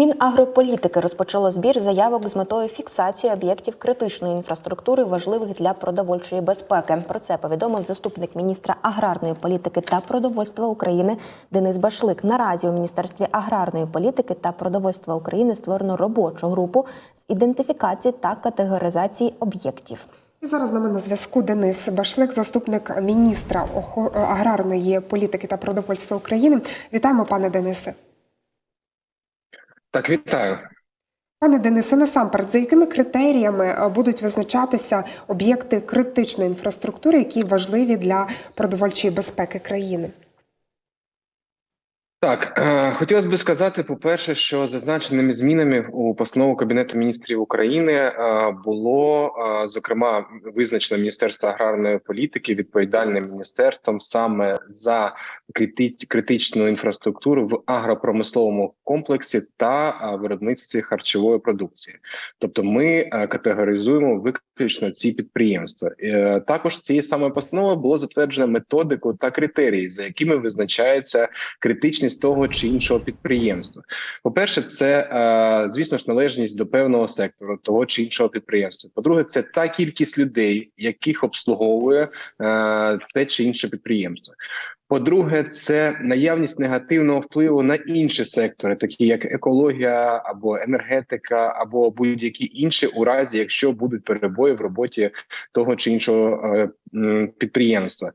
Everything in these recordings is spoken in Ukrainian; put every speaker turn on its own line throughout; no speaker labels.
Мінагрополітики розпочало збір заявок з метою фіксації об'єктів критичної інфраструктури, важливих для продовольчої безпеки. Про це повідомив заступник міністра аграрної політики та продовольства України Денис Башлик. Наразі у міністерстві аграрної політики та продовольства України створено робочу групу з ідентифікації та категоризації об'єктів.
Зараз з нами на зв'язку Денис Башлик, заступник міністра аграрної політики та продовольства України. Вітаємо, пане Денисе.
Так, вітаю.
Пане Денисе, насамперед, за якими критеріями е, будуть визначатися об'єкти критичної інфраструктури, які важливі для продовольчої безпеки країни?
Так, е, хотілося б сказати, по-перше, що зазначеними змінами у постанову Кабінету міністрів України е, було е, зокрема визначено Міністерство аграрної політики відповідальним міністерством саме за критичну інфраструктуру в агропромисловому комплексі та виробництві харчової продукції. Тобто, ми категоризуємо виключно ці підприємства. Також цієї самої постанови було затверджено методику та критерії, за якими визначається критичність того чи іншого підприємства. По-перше, це е, звісно ж належність до певного сектору того чи іншого підприємства. По-друге, це та кількість людей, яких обслуговує е, те чи інше підприємство. По-друге, це наявність негативного впливу на інші сектори, такі як екологія або енергетика, або будь-які інші, у разі якщо будуть перебої в роботі того чи іншого е, підприємства.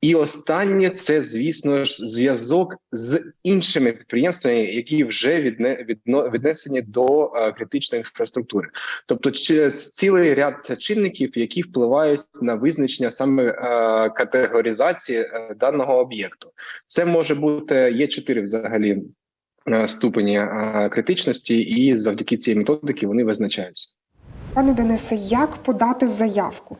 І останнє це, звісно ж, зв'язок з іншими підприємствами, які вже відне, відно, віднесені до е, критичної інфраструктури. Тобто, чи- цілий ряд чинників, які впливають на визначення саме е, категоризації е, даного об'єкту. Це може бути є чотири взагалі е, ступені е, критичності, і завдяки цій методики вони визначаються.
Пане Денисе, як подати заявку?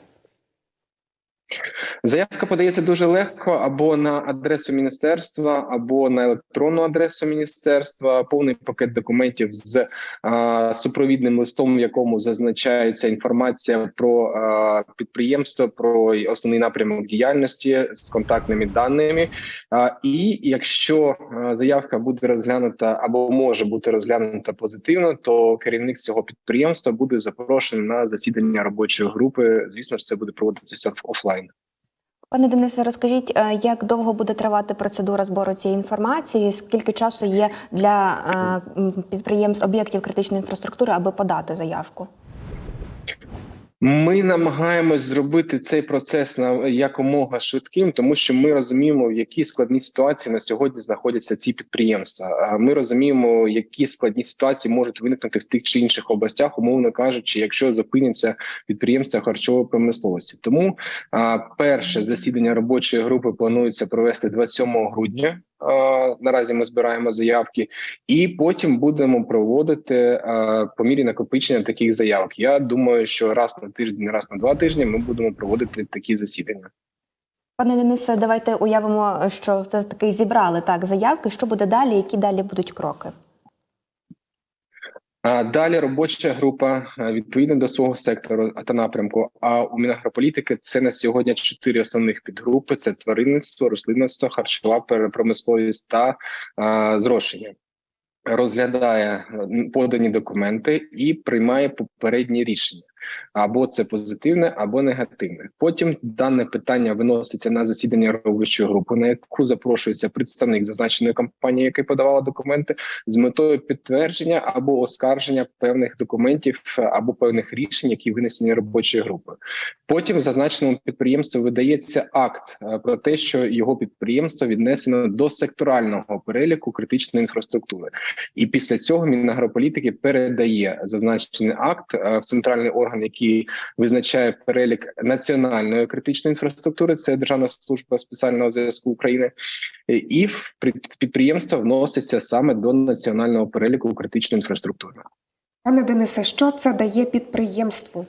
Заявка подається дуже легко або на адресу міністерства, або на електронну адресу міністерства. Повний пакет документів з а, супровідним листом, в якому зазначається інформація про а, підприємство, про основний напрямок діяльності з контактними даними. А, і якщо заявка буде розглянута або може бути розглянута позитивно, то керівник цього підприємства буде запрошений на засідання робочої групи. Звісно ж, це буде проводитися в офлайн.
Пане Денисе, розкажіть, е, як довго буде тривати процедура збору цієї інформації? Скільки часу є для е, підприємств об'єктів критичної інфраструктури, аби подати заявку?
Ми намагаємось зробити цей процес на якомога швидким, тому що ми розуміємо, в якій складній ситуації на сьогодні знаходяться ці підприємства. А Ми розуміємо, які складні ситуації можуть виникнути в тих чи інших областях, умовно кажучи, якщо зупиняться підприємства харчової промисловості. Тому перше засідання робочої групи планується провести 27 грудня. Наразі ми збираємо заявки, і потім будемо проводити по мірі накопичення таких заявок. Я думаю, що раз на тиждень, раз на два тижні ми будемо проводити такі засідання.
Пане Денисе, давайте уявимо, що це таки зібрали так заявки. Що буде далі? Які далі будуть кроки?
Далі робоча група е, відповідно до свого сектору та напрямку. А у Мінагрополітики це на сьогодні чотири основних підгрупи: це тваринництво, рослинництво, харчова промисловість та а, зрошення. Розглядає е, подані документи і приймає попередні рішення. Або це позитивне, або негативне. Потім дане питання виноситься на засідання робочої групи, на яку запрошується представник зазначеної компанії, яка подавала документи, з метою підтвердження або оскарження певних документів або певних рішень, які винесені робочою групою. Потім зазначеному підприємству видається акт е, про те, що його підприємство віднесено до секторального переліку критичної інфраструктури, і після цього Мінагрополітики передає зазначений акт е, в центральний орган, який визначає перелік національної критичної інфраструктури. Це Державна служба спеціального зв'язку України, і підприємство вноситься саме до національного переліку критичної інфраструктури.
Пане Денисе, що це дає підприємству?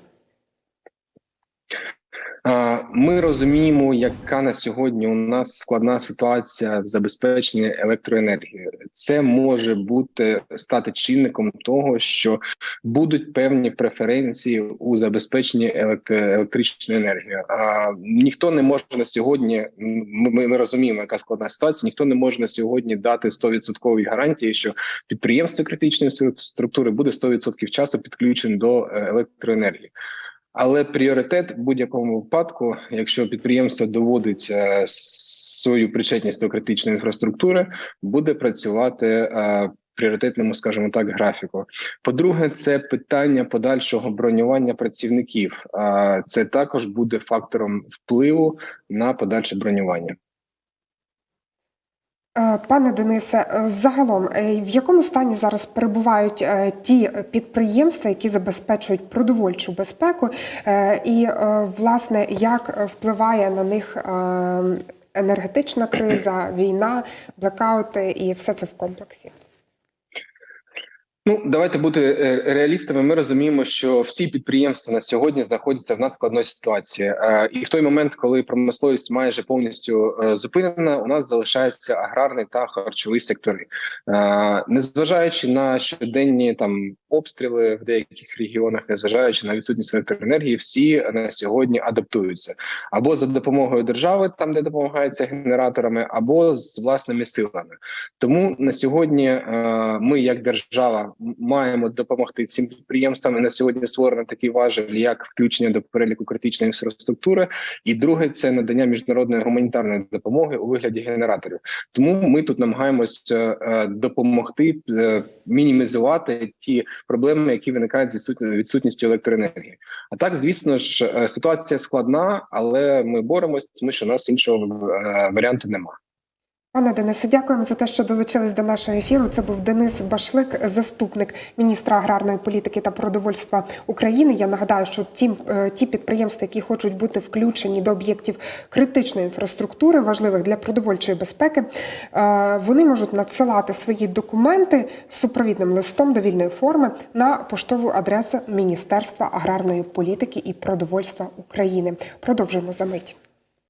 Ми розуміємо, яка на сьогодні у нас складна ситуація в забезпеченні електроенергії. це може бути стати чинником того, що будуть певні преференції у забезпеченні елект- електричної енергії. А ніхто не може на сьогодні. Ми, ми, ми розуміємо, яка складна ситуація. Ніхто не може на сьогодні дати 100% гарантії, що підприємство критичної структури буде 100% часу підключено до е, електроенергії. Але пріоритет в будь-якому випадку, якщо підприємство доводить е, свою причетність до критичної інфраструктури, буде працювати е, пріоритетному, скажімо так, графіку. По-друге, це питання подальшого бронювання працівників. А це також буде фактором впливу на подальше бронювання.
Е, Пане Денисе, е, загалом, е, в якому стані зараз перебувають ті підприємства, які забезпечують продовольчу безпеку, і власне як впливає на них енергетична криза, війна, блекаути і все це в комплексі?
Ну, давайте бути е, реалістами. Ми розуміємо, що всі підприємства на сьогодні знаходяться в надскладної ситуації. Е, І в той момент, коли промисловість майже повністю е, зупинена, у нас залишається аграрний та харчовий сектори. Незважаючи на щоденні там обстріли в деяких регіонах, незважаючи на відсутність електроенергії, всі на сьогодні адаптуються або за допомогою держави, там де допомагається генераторами, або з власними силами. Тому на сьогодні ми, як держава, маємо допомогти цим підприємствам. І на сьогодні створено такий важель, як включення до переліку критичної інфраструктури. І друге це надання міжнародної гуманітарної допомоги у вигляді генераторів. Тому ми тут намагаємось е, допомогти е, мінімізувати ті проблеми, які виникають з відсутні- відсутністю електроенергії. А так, звісно ж, е, ситуація складна, але ми боремось, тому що у нас іншого варіанту немає.
Пане Денисе, дякуємо за те, що долучились до нашого ефіру. Це був Денис Башлик, заступник міністра аграрної політики та продовольства України. Я нагадаю, що ті, е, ті підприємства, які хочуть бути включені до об'єктів критичної інфраструктури, важливих для продовольчої безпеки, е, вони можуть надсилати свої документи супровідним листом довільної форми на поштову адресу Міністерства аграрної політики і продовольства України. Продовжуємо за мить.